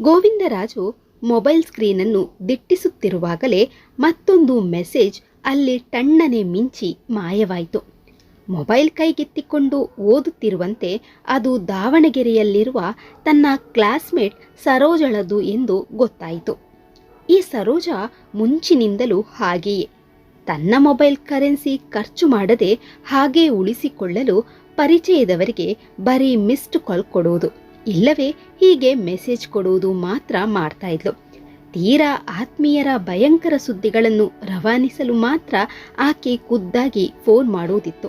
Govindaraju mobile ಸ್ಕ್ರೀನನ್ನು ದಿಟ್ಟಿಸುತ್ತಿರುವಾಗಲೇ ಮತ್ತೊಂದು message ಅಲ್ಲಿ ಟಣ್ಣನೆ ಮಿಂಚಿ ಮಾಯವಾಯಿತು. Mobile ಕೈಗೆತ್ತಿಕೊಂಡು ಓದುತ್ತಿರುವಂತೆ ಅದು ದಾವಣಗೆರೆಯಲ್ಲಿರುವ ತನ್ನ ಕ್ಲಾಸ್ಮೇಟ್ ಸರೋಜಳದು ಎಂದು ಗೊತ್ತಾಯಿತು. ಈ ಸರೋಜ ಮುಂಚಿನಿಂದಲೂ ಹಾಗೆಯೇ. ತನ್ನ ಮೊಬೈಲ್ ಕರೆನ್ಸಿ ಖರ್ಚು ಮಾಡದೆ ಹಾಗೇ ಉಳಿಸಿಕೊಳ್ಳಲು ಪರಿಚಯದವರಿಗೆ ಬರೀ ಮಿಸ್ಡ್ ಕಾಲ್ ಕೊಡುವುದು. ಇಲ್ಲವೇ ಹೀಗೆ ಮೆಸೇಜ್ ಕೊಡುವುದು ಮಾತ್ರ ಮಾಡ್ತಾ ಇದ್ಲು. ತೀರಾ ಆತ್ಮೀಯರ ಭಯಂಕರ ಸುದ್ದಿಗಳನ್ನು ರವಾನಿಸಲು ಮಾತ್ರ ಆಕೆ ಖುದ್ದಾಗಿ ಫೋನ್ ಮಾಡುವುದಿತ್ತು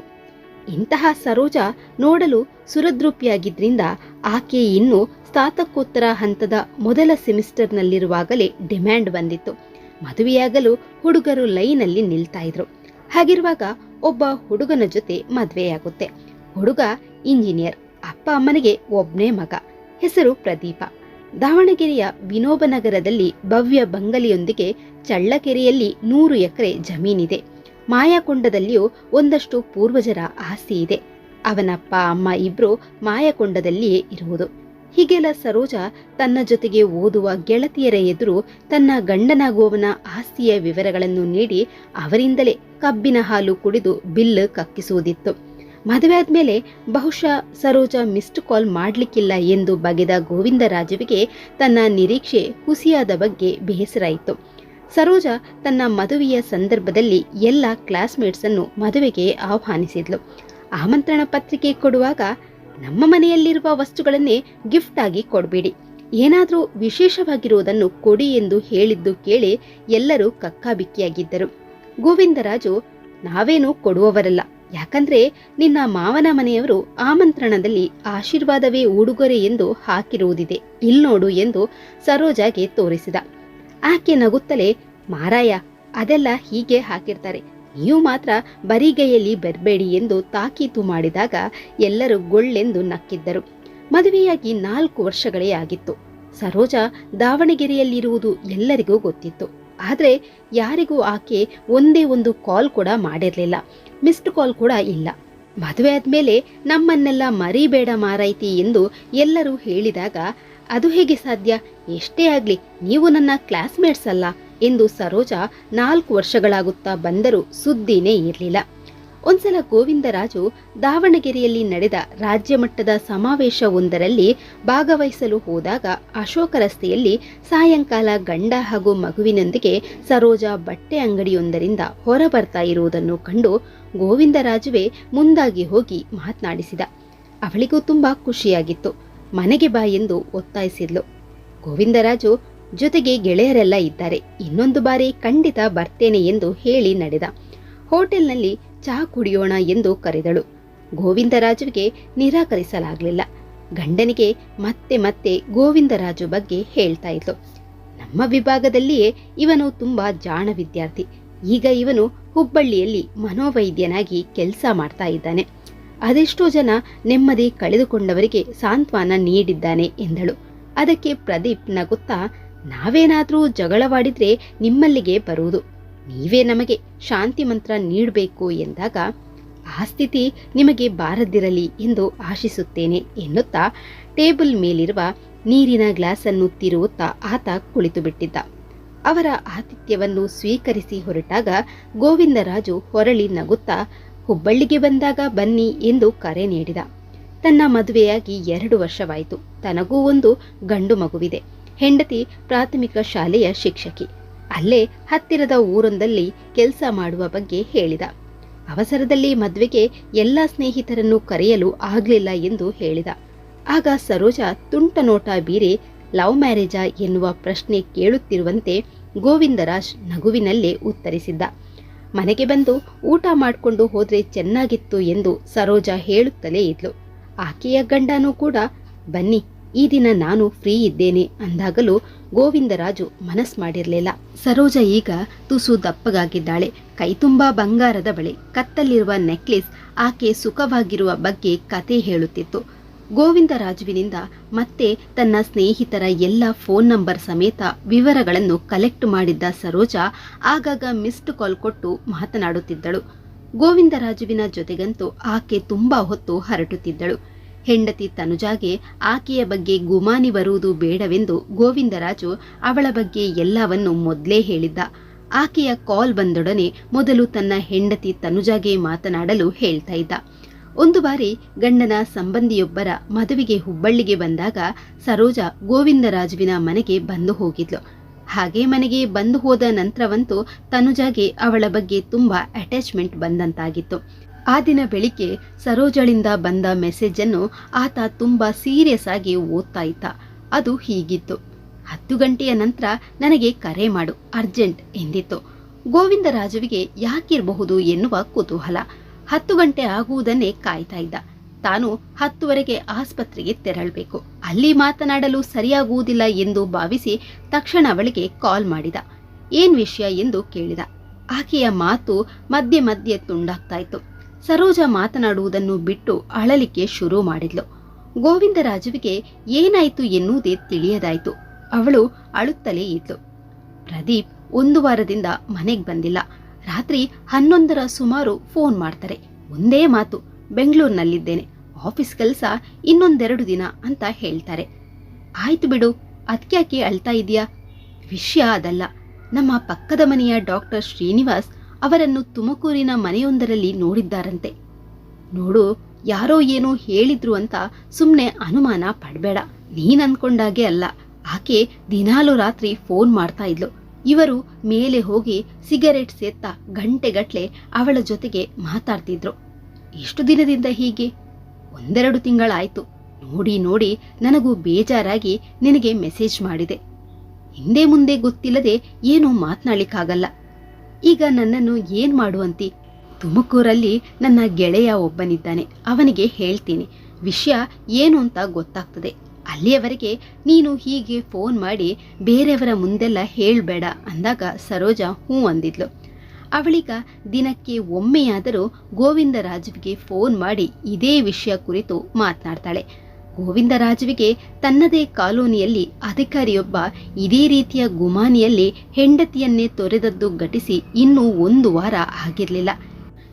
ಇಂತಹ ಸರೋಜ ನೋಡಲು ಸುರದ್ರೂಪಿಯಾಗಿದ್ದರಿಂದ ಆಕೆ ಇನ್ನು ಸ್ನಾತಕೋತ್ತರ ಹಂತದ ಮೊದಲ ಸೆಮಿಸ್ಟರ್ನಲ್ಲಿರುವಾಗಲೇ ಡಿಮ್ಯಾಂಡ್ ಬಂದಿತ್ತು. ಮದುವೆಯಾಗಲು ಹುಡುಗರು ಲೈನಲ್ಲಿ ನಿಲ್ತಾ ಇದ್ರು. ಹಾಗಿರುವಾಗ ಒಬ್ಬ ಹುಡುಗನ ಜೊತೆ ಮದುವೆಯಾಗುತ್ತೆ. ಹುಡುಗ ಇಂಜಿನಿಯರ್. ಅಪ್ಪ ಅಮ್ಮನಿಗೆ ಒಬ್ನೇ ಮಗ, ಹೆಸರು ಪ್ರದೀಪ. ದಾವಣಗೆರೆಯ ವಿನೋಬನಗರದಲ್ಲಿ ಭವ್ಯ ಬಂಗಲಿಯೊಂದಿಗೆ ಚಳ್ಳಕೆರೆಯಲ್ಲಿ ನೂರು ಎಕರೆ ಜಮೀನಿದೆ. ಮಾಯಾಕೊಂಡದಲ್ಲಿಯೂ ಒಂದಷ್ಟು ಪೂರ್ವಜರ ಆಸ್ತಿ ಇದೆ. ಅವನಪ್ಪ, ಅಮ್ಮ ಇಬ್ರು ಮಾಯಕೊಂಡದಲ್ಲಿಯೇ ಇರುವುದು. ಹೀಗೆಲ್ಲ ಸರೋಜ ತನ್ನ ಜೊತೆಗೆ ಓದುವ ಗೆಳತಿಯರ ಎದುರು ತನ್ನ ಗಂಡನಾಗುವವನ ಆಸ್ತಿಯ ವಿವರಗಳನ್ನು ನೀಡಿ ಅವರಿಂದಲೇ ಕಬ್ಬಿನ ಹಾಲು ಕುಡಿದು ಬಿಲ್ ಕಕ್ಕಿಸುವುದಿತ್ತು. ಮದುವೆ ಆದ್ಮೇಲೆ ಬಹುಶಃ ಸರೋಜ ಮಿಸ್ಡ್ ಕಾಲ್ ಮಾಡ್ಲಿಕ್ಕಿಲ್ಲ ಎಂದು ಬಗೆದ ಗೋವಿಂದರಾಜುವಿಗೆ ತನ್ನ ನಿರೀಕ್ಷೆ ಹುಸಿಯಾದ ಬಗ್ಗೆ ಬೇಸರ ಇತ್ತು. ಸರೋಜ ತನ್ನ ಮದುವೆಯ ಸಂದರ್ಭದಲ್ಲಿ ಎಲ್ಲ ಕ್ಲಾಸ್ಮೇಟ್ಸ್ ಅನ್ನು ಮದುವೆಗೆ ಆಹ್ವಾನಿಸಿದ್ಲು. ಆಮಂತ್ರಣ ಪತ್ರಿಕೆ ಕೊಡುವಾಗ ನಮ್ಮ ಮನೆಯಲ್ಲಿರುವ ವಸ್ತುಗಳನ್ನೇ ಗಿಫ್ಟ್ ಆಗಿ ಕೊಡಬೇಡಿ. ಏನಾದರೂ ವಿಶೇಷವಾಗಿರುವುದನ್ನು ಕೊಡಿ ಎಂದು ಹೇಳಿದ್ದು ಕೇಳಿ ಎಲ್ಲರೂ ಕಕ್ಕಾಬಿಕ್ಕಿಯಾಗಿದ್ದರು. ಗೋವಿಂದರಾಜು ನಾವೇನು ಕೊಡುವವರಲ್ಲ. ಯಾಕಂದ್ರೆ ನಿನ್ನ ಮಾವನ ಮನೆಯವರು ಆಮಂತ್ರಣದಲ್ಲಿ ಆಶೀರ್ವಾದವೇ ಉಡುಗೊರೆ ಎಂದು ಹಾಕಿರುವುದಿದೆ. ಇಲ್ನೋಡು ಎಂದು ಸರೋಜಾಗೆ ತೋರಿಸಿದ. ಆಕೆ ನಗುತ್ತಲೇ, ಮಾರಾಯ, ಅದೆಲ್ಲ ಹೀಗೆ ಹಾಕಿರ್ತಾರೆ. ನೀವು ಮಾತ್ರ ಬರಿಗೈಯಲ್ಲಿ ಬರಬೇಡಿ ಎಂದು ತಾಕೀತು ಮಾಡಿದಾಗ ಎಲ್ಲರೂ ಗೊಳ್ಳೆಂದು ನಕ್ಕಿದ್ದರು. ಮದುವೆಯಾಗಿ ನಾಲ್ಕು ವರ್ಷಗಳೇ ಆಗಿತ್ತು. ಸರೋಜ ದಾವಣಗೆರೆಯಲ್ಲಿರುವುದು ಎಲ್ಲರಿಗೂ ಗೊತ್ತಿತ್ತು. ಆದರೆ ಯಾರಿಗೂ ಆಕೆ ಒಂದೇ ಒಂದು ಕಾಲ್ ಕೂಡ ಮಾಡಿರಲಿಲ್ಲ. ಮಿಸ್ಡ್ ಕಾಲ್ ಕೂಡ ಇಲ್ಲ. ಮದುವೆ ಆದ್ಮೇಲೆ ನಮ್ಮನ್ನೆಲ್ಲ ಮರಿಬೇಡ ಮಾರೈತಿ ಎಂದು ಎಲ್ಲರೂ ಹೇಳಿದಾಗ, ಅದು ಹೇಗೆ ಸಾಧ್ಯ? ಎಷ್ಟೇ ಆಗ್ಲಿ, ನೀವು ನನ್ನ ಕ್ಲಾಸ್ಮೇಟ್ಸ್ ಅಲ್ಲ ಎಂದು ಸರೋಜ ನಾಲ್ಕು ವರ್ಷಗಳಾಗುತ್ತಾ ಬಂದರೂ ಸುದ್ದಿನೇ ಇರಲಿಲ್ಲ. ಒಂದ್ಸಲ ಗೋವಿಂದರಾಜು ದಾವಣಗೆರೆಯಲ್ಲಿ ನಡೆದ ರಾಜ್ಯ ಮಟ್ಟದ ಸಮಾವೇಶವೊಂದರಲ್ಲಿ ಭಾಗವಹಿಸಲು ಹೋದಾಗ ಅಶೋಕ ರಸ್ತೆಯಲ್ಲಿ ಸಾಯಂಕಾಲ ಗಂಡ ಹಾಗೂ ಮಗುವಿನೊಂದಿಗೆ ಸರೋಜ ಬಟ್ಟೆ ಅಂಗಡಿಯೊಂದರಿಂದ ಹೊರಬರ್ತಾ ಇರುವುದನ್ನು ಕಂಡು ಗೋವಿಂದರಾಜುವೇ ಮುಂದಾಗಿ ಹೋಗಿ ಮಾತನಾಡಿಸಿದ. ಅವಳಿಗೂ ತುಂಬಾ ಖುಷಿಯಾಗಿತ್ತು. ಮನೆಗೆ ಬಾ ಎಂದು ಒತ್ತಾಯಿಸಿದ್ಲು. ಗೋವಿಂದರಾಜು, ಜೊತೆಗೆ ಗೆಳೆಯರೆಲ್ಲ ಇದ್ದಾರೆ. ಇನ್ನೊಂದು ಬಾರಿ ಖಂಡಿತ ಬರ್ತೇನೆ ಎಂದು ಹೇಳಿ ನಡೆದ. ಹೋಟೆಲ್ನಲ್ಲಿ ಚಹಾ ಕುಡಿಯೋಣ ಎಂದು ಕರೆದಳು. ಗೋವಿಂದರಾಜುವಿಗೆ ನಿರಾಕರಿಸಲಾಗಲಿಲ್ಲ. ಗಂಡನಿಗೆ ಮತ್ತೆ ಮತ್ತೆ ಗೋವಿಂದರಾಜು ಬಗ್ಗೆ ಹೇಳ್ತಾ ಇದ್ಲು. ನಮ್ಮ ವಿಭಾಗದಲ್ಲಿಯೇ ಇವನು ತುಂಬಾ ಜಾಣ ವಿದ್ಯಾರ್ಥಿ. ಈಗ ಇವನು ಹುಬ್ಬಳ್ಳಿಯಲ್ಲಿ ಮನೋವೈದ್ಯನಾಗಿ ಕೆಲಸ ಮಾಡ್ತಾ ಇದ್ದಾನೆ. ಅದೆಷ್ಟೋ ಜನ ನೆಮ್ಮದಿ ಕಳೆದುಕೊಂಡವರಿಗೆ ಸಾಂತ್ವನ ನೀಡಿದ್ದಾನೆ ಎಂದಳು. ಅದಕ್ಕೆ ಪ್ರದೀಪ್ ನಗುತ್ತಾ, ನಾವೇನಾದರೂ ಜಗಳವಾಡಿದ್ರೆ ನಿಮ್ಮಲ್ಲಿಗೆ ಬರುವುದು. ನೀವೇ ನಮಗೆ ಶಾಂತಿ ಮಂತ್ರ ನೀಡಬೇಕು ಎಂದಾಗ ಆ ಸ್ಥಿತಿ ನಿಮಗೆ ಬಾರದಿರಲಿ ಎಂದು ಆಶಿಸುತ್ತೇನೆ ಎನ್ನುತ್ತಾ ಟೇಬಲ್ ಮೇಲಿರುವ ನೀರಿನ ಗ್ಲಾಸನ್ನು ತಿರುವುತ್ತಾ ಆತ ಕುಳಿತು ಬಿಟ್ಟಿದ್ದ ಅವರ ಆತಿಥ್ಯವನ್ನು ಸ್ವೀಕರಿಸಿ ಹೊರಟಾಗ ಗೋವಿಂದರಾಜು ಹೊರಳಿ ನಗುತ್ತಾ, ಹುಬ್ಬಳ್ಳಿಗೆ ಬಂದಾಗ ಬನ್ನಿ ಎಂದು ಕರೆ ನೀಡಿದ. ತನ್ನ ಮದುವೆಯಾಗಿ ಎರಡು ವರ್ಷವಾಯಿತು. ತನಗೂ ಒಂದು ಗಂಡು ಮಗುವಿದೆ. ಹೆಂಡತಿ ಪ್ರಾಥಮಿಕ ಶಾಲೆಯ ಶಿಕ್ಷಕಿ. ಅಲ್ಲೇ ಹತ್ತಿರದ ಊರೊಂದಲ್ಲಿ ಕೆಲಸ ಮಾಡುವ ಬಗ್ಗೆ ಹೇಳಿದ. ಅವಸರದಲ್ಲಿ ಮದುವೆಗೆ ಎಲ್ಲ ಸ್ನೇಹಿತರನ್ನು ಕರೆಯಲು ಆಗಲಿಲ್ಲ ಎಂದು ಹೇಳಿದ. ಆಗ ಸರೋಜ ತುಂಟ ನೋಟ ಬೀರಿ ಲವ್ ಮ್ಯಾರೇಜಾ ಎನ್ನುವ ಪ್ರಶ್ನೆ ಕೇಳುತ್ತಿರುವಂತೆ ಗೋವಿಂದರಾಜ್ ನಗುವಿನಲ್ಲೇ ಉತ್ತರಿಸಿದ್ದ. ಮನೆಗೆ ಬಂದು ಊಟ ಮಾಡಿಕೊಂಡು ಹೋದರೆ ಚೆನ್ನಾಗಿತ್ತು ಎಂದು ಸರೋಜ ಹೇಳುತ್ತಲೇ ಇದ್ಲು. ಆಕೆಯ ಗಂಡನೂ ಕೂಡ ಬನ್ನಿ ಈ ದಿನ ನಾನು ಫ್ರೀ ಇದ್ದೇನೆ ಅಂದಾಗಲೂ ಗೋವಿಂದರಾಜು ಮನಸ್ ಮಾಡಿರಲಿಲ್ಲ. ಸರೋಜ ಈಗ ತುಸು ದಪ್ಪಗಾಗಿದ್ದಾಳೆ. ಕೈತುಂಬಾ ಬಂಗಾರದ ಬಳಿ. ಕತ್ತಲ್ಲಿರುವ ನೆಕ್ಲೆಸ್ ಆಕೆ ಸುಖವಾಗಿರುವ ಬಗ್ಗೆ ಕತೆ ಹೇಳುತ್ತಿತ್ತು. ಗೋವಿಂದರಾಜುವಿನಿಂದ ಮತ್ತೆ ತನ್ನ ಸ್ನೇಹಿತರ ಎಲ್ಲ ಫೋನ್ ನಂಬರ್ ಸಮೇತ ವಿವರಗಳನ್ನು ಕಲೆಕ್ಟ್ ಮಾಡಿದ್ದ ಸರೋಜ ಆಗಾಗ ಮಿಸ್ಡ್ ಕಾಲ್ ಕೊಟ್ಟು ಮಾತನಾಡುತ್ತಿದ್ದಳು. ಗೋವಿಂದರಾಜುವಿನ ಜೊತೆಗಂತೂ ಆಕೆ ತುಂಬಾ ಹೊತ್ತು ಹರಟುತ್ತಿದ್ದಳು. ಹೆಂಡತಿ ತನುಜಾಗೆ ಆಕೆಯ ಬಗ್ಗೆ ಗುಮಾನಿ ಬರುವುದು ಬೇಡವೆಂದು ಗೋವಿಂದರಾಜು ಅವಳ ಬಗ್ಗೆ ಎಲ್ಲವನ್ನು ಮೊದಲೇ ಹೇಳಿದ್ದ. ಆಕೆಯ ಕಾಲ್ ಬಂದೊಡನೆ ಮೊದಲು ತನ್ನ ಹೆಂಡತಿ ತನುಜಾಗೆ ಮಾತನಾಡಲು ಹೇಳ್ತಾ ಇದ್ದ. ಒಂದು ಬಾರಿ ಗಂಡನ ಸಂಬಂಧಿಯೊಬ್ಬರ ಮದುವೆಗೆ ಹುಬ್ಬಳ್ಳಿಗೆ ಬಂದಾಗ ಸರೋಜ ಗೋವಿಂದರಾಜುವಿನ ಮನೆಗೆ ಬಂದು ಹೋಗಿದ್ಲು. ಹಾಗೆ ಮನೆಗೆ ಬಂದು ಹೋದ ನಂತರವಂತೂ ತನುಜಾಗೆ ಅವಳ ಬಗ್ಗೆ ತುಂಬಾ ಅಟ್ಯಾಚ್ಮೆಂಟ್ ಬಂದಂತಾಗಿತ್ತು. ಆ ದಿನ ಬೆಳಿಗ್ಗೆ ಸರೋಜಳಿಂದ ಬಂದ ಮೆಸೇಜ್ ಅನ್ನು ಆತ ತುಂಬಾ ಸೀರಿಯಸ್ ಆಗಿ ಓದ್ತಾ ಇದ್ದ. ಅದು ಹೀಗಿತ್ತು. ಹತ್ತು ಗಂಟೆಯ ನಂತರ ನನಗೆ ಕರೆ ಮಾಡು ಅರ್ಜೆಂಟ್ ಎಂದಿತ್ತು. ಗೋವಿಂದರಾಜುವಿಗೆ ಯಾಕಿರಬಹುದು ಎನ್ನುವ ಕುತೂಹಲ. ಹತ್ತು ಗಂಟೆ ಆಗುವುದನ್ನೇ ಕಾಯ್ತಾ ಇದ್ದ. ತಾನು ಹತ್ತುವರೆಗೆ ಆಸ್ಪತ್ರೆಗೆ ತೆರಳಬೇಕು. ಅಲ್ಲಿ ಮಾತನಾಡಲು ಸರಿಯಾಗುವುದಿಲ್ಲ ಎಂದು ಭಾವಿಸಿ ತಕ್ಷಣ ಅವಳಿಗೆ ಕಾಲ್ ಮಾಡಿದ. ಏನ್ ವಿಷಯ ಎಂದು ಕೇಳಿದ. ಆಕೆಯ ಮಾತು ಮಧ್ಯೆ ಮಧ್ಯೆ ತುಂಡಾಗ್ತಾ ಇತ್ತು. ಸರೋಜ ಮಾತನಾಡುವುದನ್ನು ಬಿಟ್ಟು ಅಳಲಿಕ್ಕೆ ಶುರು ಮಾಡಿದ್ಲು. ಗೋವಿಂದರಾಜುವಿಗೆ ಏನಾಯ್ತು ಎನ್ನುವುದೇ ತಿಳಿಯದಾಯಿತು. ಅವಳು ಅಳುತ್ತಲೇ ಇದ್ಲು. ಪ್ರದೀಪ್ ಒಂದು ವಾರದಿಂದ ಮನೆಗೆ ಬಂದಿಲ್ಲ. ರಾತ್ರಿ ಹನ್ನೊಂದರ ಸುಮಾರು ಫೋನ್ ಮಾಡ್ತಾರೆ. ಒಂದೇ ಮಾತು, ಬೆಂಗಳೂರಿನಲ್ಲಿದ್ದೇನೆ. ಆಫೀಸ್ ಕೆಲಸ ಇನ್ನೊಂದೆರಡು ದಿನ ಅಂತ ಹೇಳ್ತಾರೆ. ಆಯ್ತು ಬಿಡು ಅದ್ಕ್ಯಾಕೆ ಅಳ್ತಾ ಇದೆಯಾ ವಿಷಯ ಅದಲ್ಲ. ನಮ್ಮ ಪಕ್ಕದ ಮನೆಯ ಡಾಕ್ಟರ್ ಶ್ರೀನಿವಾಸ್ ಅವರನ್ನು ತುಮಕೂರಿನ ಮನೆಯೊಂದರಲ್ಲಿ ನೋಡಿದ್ದಾರಂತೆ. ನೋಡು, ಯಾರೋ ಏನೋ ಹೇಳಿದ್ರು ಅಂತ ಸುಮ್ನೆ ಅನುಮಾನ ಪಡಬೇಡ. ನೀನ್ ಅನ್ಕೊಂಡಾಗೆ ಅಲ್ಲ. ಆಕೆ ದಿನಾಲು ರಾತ್ರಿ ಫೋನ್ ಮಾಡ್ತಾ ಇದ್ಲು. ಇವರು ಮೇಲೆ ಹೋಗಿ ಸಿಗರೆಟ್ ಸೇತ್ತ ಗಂಟೆಗಟ್ಲೆ ಅವಳ ಜೊತೆಗೆ ಮಾತಾಡ್ತಿದ್ರು. ಎಷ್ಟು ದಿನದಿಂದ ಹೀಗೆ? ಒಂದೆರಡು ತಿಂಗಳಾಯ್ತು. ನೋಡಿ ನೋಡಿ, ನನಗೂ ಬೇಜಾರಾಗಿ ನಿನಗೆ ಮೆಸೇಜ್ ಮಾಡಿದೆ. ಹಿಂದೆ ಮುಂದೆ ಗೊತ್ತಿಲ್ಲದೆ ಏನೂ ಮಾತನಾಡ್ಲಿಕ್ಕಾಗಲ್ಲ. ಈಗ ನನ್ನನ್ನು ಏನ್ ಮಾಡುವಂತಿ? ತುಮಕೂರಲ್ಲಿ ನನ್ನ ಗೆಳೆಯ ಒಬ್ಬನಿದ್ದಾನೆ. ಅವನಿಗೆ ಹೇಳ್ತೀನಿ, ವಿಷಯ ಏನು ಅಂತ ಗೊತ್ತಾಗ್ತದೆ. ಅಲ್ಲಿಯವರೆಗೆ ನೀನು ಹೀಗೆ ಫೋನ್ ಮಾಡಿ ಬೇರೆಯವರ ಮುಂದೆಲ್ಲ ಹೇಳಬೇಡ ಅಂದಾಗ ಸರೋಜ ಹ್ಞೂ ಅಂದಿದ್ಲು. ಅವಳೀಗ ದಿನಕ್ಕೆ ಒಮ್ಮೆಯಾದರೂ ಗೋವಿಂದರಾಜುವಿಗೆ ಫೋನ್ ಮಾಡಿ ಇದೇ ವಿಷಯ ಕುರಿತು ಮಾತನಾಡ್ತಾಳೆ. ಗೋವಿಂದರಾಜುವಿಗೆ ತನ್ನದೇ ಕಾಲೋನಿಯಲ್ಲಿ ಅಧಿಕಾರಿಯೊಬ್ಬ ಇದೇ ರೀತಿಯ ಗುಮಾನಿಯಲ್ಲಿ ಹೆಂಡತಿಯನ್ನೇ ತೊರೆದದ್ದು ಘಟಿಸಿ ಇನ್ನೂ ಒಂದು ವಾರ ಆಗಿರಲಿಲ್ಲ.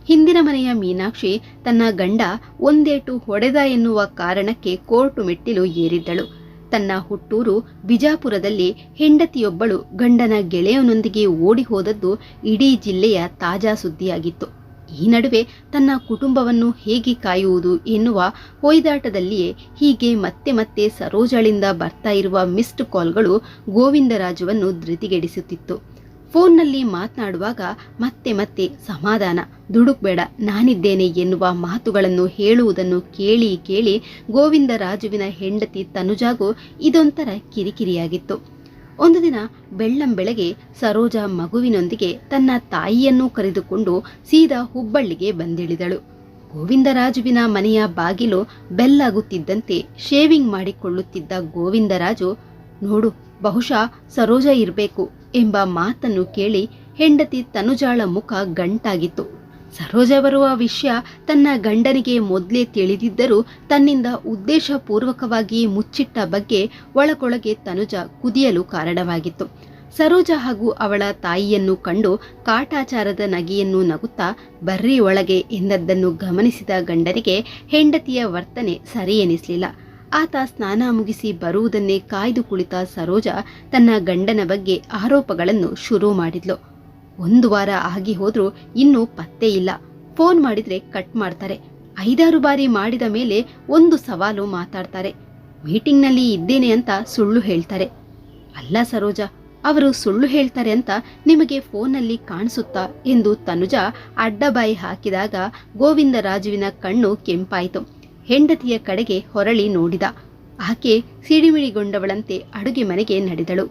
ಹಿಂದಿನ ಮನೆಯ ಮೀನಾಕ್ಷಿ ತನ್ನ ಗಂಡ ಒಂದೇಟು ಹೊಡೆದ ಎನ್ನುವ ಕಾರಣಕ್ಕೆ ಕೋರ್ಟು ಮೆಟ್ಟಿಲು ಏರಿದ್ದಳು. ತನ್ನ ಹುಟ್ಟೂರು ಬಿಜಾಪುರದಲ್ಲಿ ಹೆಂಡತಿಯೊಬ್ಬಳು ಗಂಡನ ಗೆಳೆಯನೊಂದಿಗೆ ಓಡಿ ಹೋದದ್ದು ಇಡೀ ಜಿಲ್ಲೆಯ ತಾಜಾ ಸುದ್ದಿಯಾಗಿತ್ತು. ಈ ನಡುವೆ ತನ್ನ ಕುಟುಂಬವನ್ನು ಹೇಗೆ ಕಾಯುವುದು ಎನ್ನುವ ಹೊಯ್ದಾಟದಲ್ಲಿಯೇ ಹೀಗೆ ಮತ್ತೆ ಮತ್ತೆ ಸರೋಜಳಿಂದ ಬರ್ತಾ ಇರುವ ಮಿಸ್ಡ್ ಕಾಲ್ಗಳು ಗೋವಿಂದರಾಜುವನ್ನು ಧೃತಿಗೆಡಿಸುತ್ತಿತ್ತು. ಫೋನ್ನಲ್ಲಿ ಮಾತನಾಡುವಾಗ ಮತ್ತೆ ಮತ್ತೆ, ಸಮಾಧಾನ, ದುಡುಕ್ಬೇಡ, ನಾನಿದ್ದೇನೆ ಎನ್ನುವ ಮಾತುಗಳನ್ನು ಹೇಳುವುದನ್ನು ಕೇಳಿ ಕೇಳಿ ಗೋವಿಂದರಾಜುವಿನ ಹೆಂಡತಿ ತನುಜಾಗೂ ಇದೊಂಥರ ಕಿರಿಕಿರಿಯಾಗಿತ್ತು. ಒಂದು ದಿನ ಬೆಳ್ಳಂಬೆಳಗ್ಗೆ ಸರೋಜ ಮಗುವಿನೊಂದಿಗೆ ತನ್ನ ತಾಯಿಯನ್ನು ಕರೆದುಕೊಂಡು ಸೀದಾ ಹುಬ್ಬಳ್ಳಿಗೆ ಬಂದಿಳಿದಳು. ಗೋವಿಂದರಾಜುವಿನ ಮನೆಯ ಬಾಗಿಲು ಬೆಲ್ಲಾಗುತ್ತಿದ್ದಂತೆ ಶೇವಿಂಗ್ ಮಾಡಿಕೊಳ್ಳುತ್ತಿದ್ದ ಗೋವಿಂದರಾಜು, ನೋಡು, ಬಹುಶಃ ಸರೋಜ ಇರಬೇಕು ಎಂಬ ಮಾತನ್ನು ಕೇಳಿ ಹೆಂಡತಿ ತನುಜಾಳ ಮುಖ ಗಂಟಾಗಿತ್ತು. ಸರೋಜ ಬರುವ ವಿಷಯ ತನ್ನ ಗಂಡನಿಗೆ ಮೊದಲೇ ತಿಳಿದಿದ್ದರೂ ತನ್ನಿಂದ ಉದ್ದೇಶಪೂರ್ವಕವಾಗಿ ಮುಚ್ಚಿಟ್ಟ ಬಗ್ಗೆ ಒಳಗೊಳಗೆ ತನುಜ ಕುದಿಯಲು ಕಾರಣವಾಗಿತ್ತು. ಸರೋಜ ಹಾಗೂ ಅವಳ ತಾಯಿಯನ್ನು ಕಂಡು ಕಾಟಾಚಾರದ ನಗೆಯನ್ನು ನಗುತ್ತಾ ಬರ್ರಿ ಒಳಗೆ ಎಂದದ್ದನ್ನು ಗಮನಿಸಿದ ಗಂಡನಿಗೆ ಹೆಂಡತಿಯ ವರ್ತನೆ ಸರಿ ಎನಿಸಲಿಲ್ಲ ಆತ ಸ್ನಾನ ಮುಗಿಸಿ ಬರುವುದನ್ನೇ ಕಾಯ್ದು ಕುಳಿತ ಸರೋಜ ತನ್ನ ಗಂಡನ ಬಗ್ಗೆ ಆರೋಪಗಳನ್ನು ಶುರು ಮಾಡಿದ್ಲು. ಒಂದು ವಾರ ಆಗಿ ಹೋದ್ರೂ ಇನ್ನೂ ಪತ್ತೆ ಇಲ್ಲ. ಫೋನ್ ಮಾಡಿದ್ರೆ ಕಟ್ ಮಾಡ್ತಾರೆ. ಐದಾರು ಬಾರಿ ಮಾಡಿದ ಮೇಲೆ ಒಂದು ಸವಾಲು ಮಾತಾಡ್ತಾರೆ. ಮೀಟಿಂಗ್ನಲ್ಲಿ ಇದ್ದೇನೆ ಅಂತ ಸುಳ್ಳು ಹೇಳ್ತಾರೆ. ಅಲ್ಲ ಸರೋಜ, ಅವರು ಸುಳ್ಳು ಹೇಳ್ತಾರೆ ಅಂತ ನಿಮಗೆ ಫೋನಲ್ಲಿ ಕಾಣಿಸುತ್ತಾ ಎಂದು ತನುಜ ಅಡ್ಡಬಾಯಿ ಹಾಕಿದಾಗ ಗೋವಿಂದರಾಜುವಿನ ಕಣ್ಣು ಕೆಂಪಾಯಿತು. ಹೆಂಡತಿಯ ಕಡೆಗೆ ಹೊರಳಿ ನೋಡಿದ. ಆಕೆ ಸಿಡಿಮಿಡಿಗೊಂಡವಳಂತೆ ಅಡುಗೆ ಮನೆಗೆ ನಡೆದಳು.